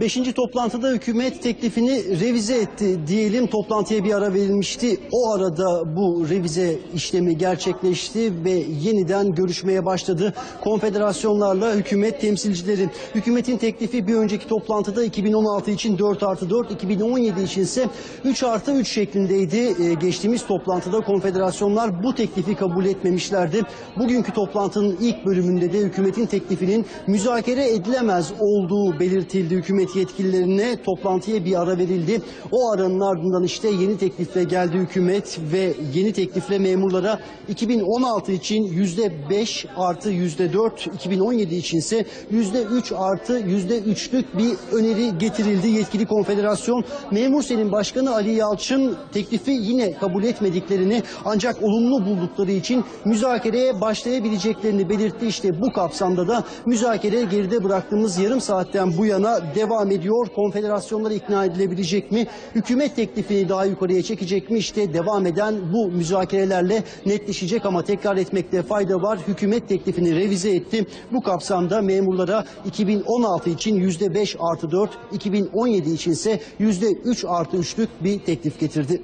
Beşinci toplantıda hükümet teklifini revize etti diyelim. Toplantıya bir ara verilmişti. O arada bu revize işlemi gerçekleşti ve yeniden görüşmeye başladı. Konfederasyonlarla hükümet temsilcileri. Hükümetin teklifi bir önceki toplantıda 2016 için 4 artı 4, 2017 için ise 3 artı 3 şeklindeydi. Ee, geçtiğimiz toplantıda konfederasyonlar bu teklifi kabul etmemişlerdi. Bugünkü toplantının ilk bölümünde de hükümetin teklifinin müzakere edilemez olduğu belirtildi. Hükümet yetkililerine toplantıya bir ara verildi. O aranın ardından işte yeni teklifle geldi hükümet ve yeni teklifle memurlara 2016 için %5 artı %4, 2017 için ise %3 artı %3'lük bir öneri getirildi. Yetkili konfederasyon Memur Sen'in Başkanı Ali Yalçın teklifi yine kabul etmediklerini ancak olumlu buldukları için müzakereye başlayabileceklerini belirtti. İşte bu kapsamda da müzakere geride bıraktığımız yarım saatten bu yana devam ediyor. Konfederasyonlar ikna edilebilecek mi? Hükümet teklifini daha yukarıya çekecek mi? İşte devam eden bu müzakerelerle netleşecek ama tekrar etmekte fayda var. Hükümet teklifini revize etti. Bu kapsamda memurlara 2016 için %5 artı 4, 2017 için ise %3 artı 3'lük bir teklif getirdi.